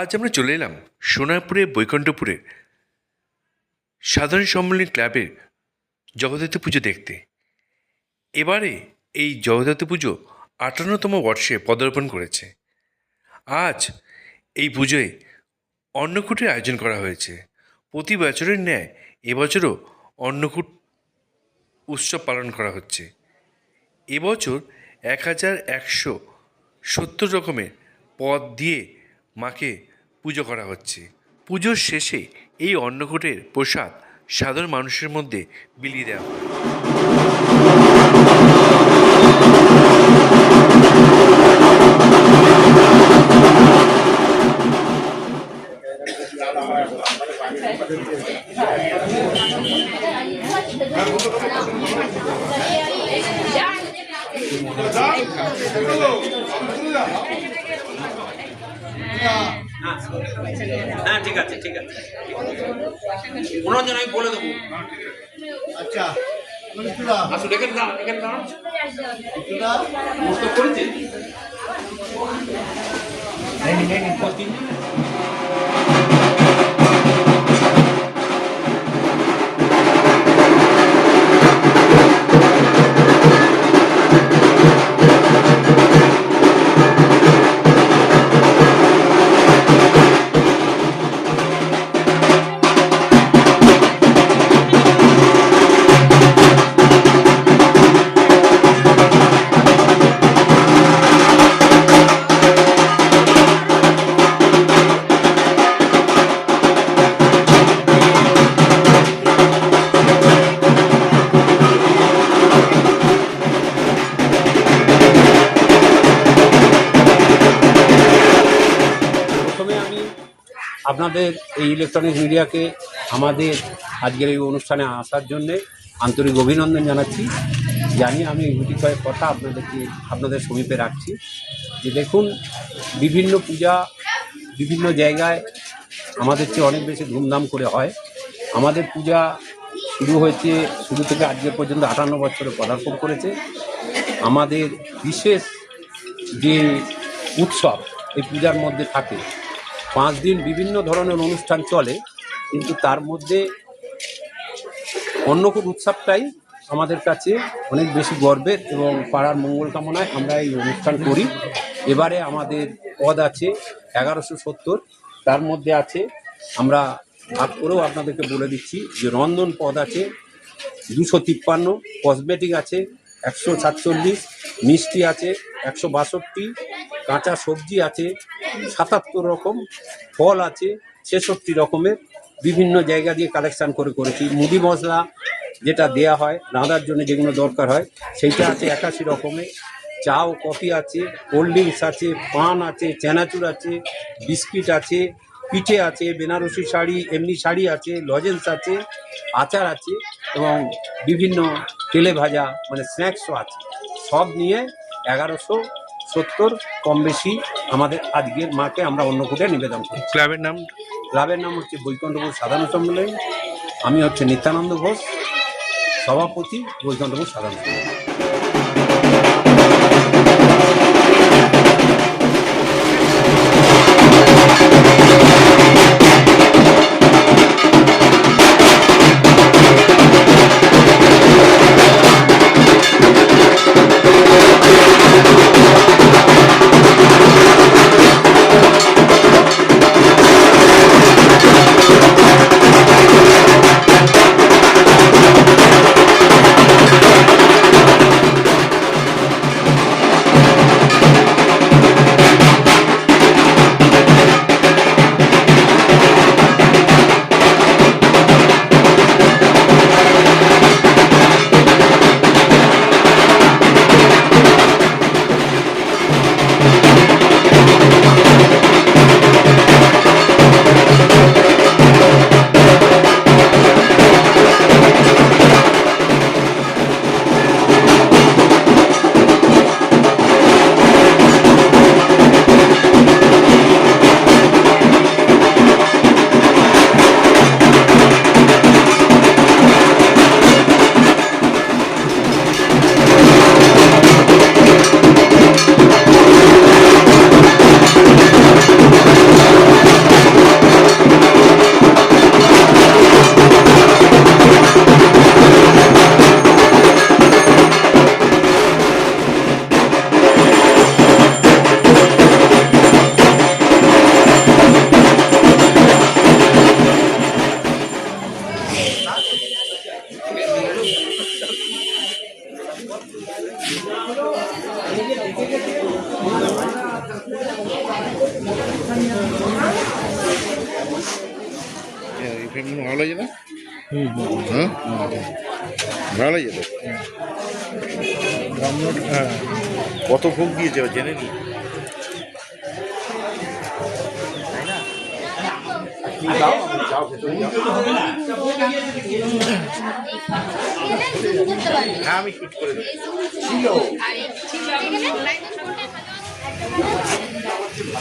আজ আমরা চলে এলাম সোনারপুরে বৈকুণ্ঠপুরের সাধারণ সম্মেলনী ক্লাবের জগদ্ধাত্রী পুজো দেখতে। এবারে এই জগদ্ধাত্রী পুজো আটান্নতম বর্ষে পদার্পণ করেছে। আজ এই পুজোয় অন্নকূটের আয়োজন করা হয়েছে। প্রতি বছরের ন্যায় এবছরও অন্নকূট উৎসব পালন করা হচ্ছে। এবছর এক হাজার একশো সত্তর রকমের পদ দিয়ে মাকে পুজো করা হচ্ছে। পুজোর শেষে এই অন্নকূটের প্রসাদ সাধারণ মানুষের মধ্যে বিলিয়ে দেওয়া হয়। হ্যাঁ ঠিক আছে ঠিক আছে। ওনার আমি বলে দেবো। আচ্ছা আসুন এখানে দাঁড়ান এখানে দাঁড়ান করেছে? আপনাদের এই ইলেকট্রনিক মিডিয়াকে আমাদের আজকের এই অনুষ্ঠানে আসার জন্যে আন্তরিক অভিনন্দন জানাচ্ছি। জানি আমি দুটি কয়েক কথা আপনাদেরকে, আপনাদের সমীপে রাখছি। যে দেখুন, বিভিন্ন পূজা বিভিন্ন জায়গায় আমাদের চেয়ে অনেক বেশি ধুমধাম করে হয়। আমাদের পূজা শুরু হয়েছে, শুরু থেকে আজকে পর্যন্ত আটান্ন বছরে পদার্পণ করেছে। আমাদের বিশেষ যে উৎসব, এই পূজার মধ্যে থাকে পাঁচ দিন বিভিন্ন ধরনের অনুষ্ঠান চলে, কিন্তু তার মধ্যে অন্নকূট উৎসবটাই আমাদের কাছে অনেক বেশি গর্বের এবং পাড়ার মঙ্গল কামনায় আমরা এই অনুষ্ঠান করি। এবারে আমাদের পদ আছে এগারোশো সত্তর, তার মধ্যে আছে, আমরা ভাগ করেও আপনাদেরকে বলে দিচ্ছি যে রন্ধন পদ আছে দুশো তিপ্পান্ন কসমেটিক আছে একশো সাতচল্লিশ, মিষ্টি আছে একশো বাষট্টি কাঁচা সবজি আছে, সাতাত্তর রকম ফল আছে, ছেষট্টি রকমের বিভিন্ন জায়গা দিয়ে কালেকশান করে করেছি। মুদি মশলা যেটা দেয়া হয়, রাঁধার জন্য যেগুলো দরকার হয়, সেইটা আছে একাশি রকমের। চা ও কফি আছে, কোল্ড ড্রিঙ্কস আছে, পান আছে, চানাচুর আছে, বিস্কিট আছে, পিঠে আছে, বেনারসি শাড়ি, এমনি শাড়ি আছে, লজেন্স আছে, আচার আছে এবং বিভিন্ন তেলে ভাজা মানে স্ন্যাক্সও আছে। সব নিয়ে এগারোশো সত্তর কম বেশি আমাদের আজকের মাকে আমরা অন্য অন্নকূটে নিবেদন করি। ক্লাবের নাম? ক্লাবের নাম হচ্ছে বৈকুণ্ঠপুর সাধারণ সম্মেলন। আমি হচ্ছে নিত্যানন্দ ঘোষ সভাপতি বৈকুণ্ঠপুর সাধারণ সম্মেলন। ভালো লাগে না হ্যাঁ? ভালো লাগে তো কত ভোগ দিয়েছে জেনে নি? হ্যাঁ আমি ঠিক করে দেবো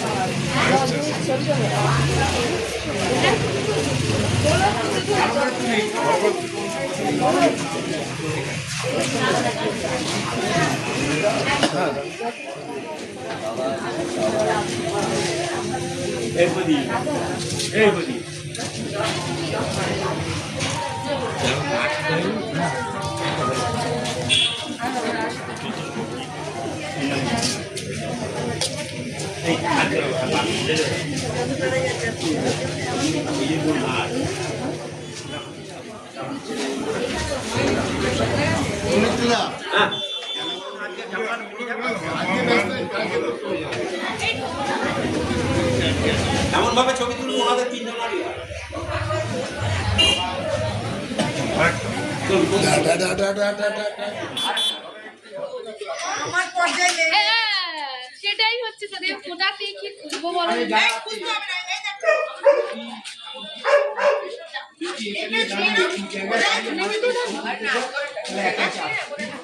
অনেকগুলা এমন ভাবে ছবি তুলবো ওনাদের তিনজনেরই হ্যাঁ, সেটাই হচ্ছে তোদের কোথাতে কি খুঁজবো বলো? জায়গায়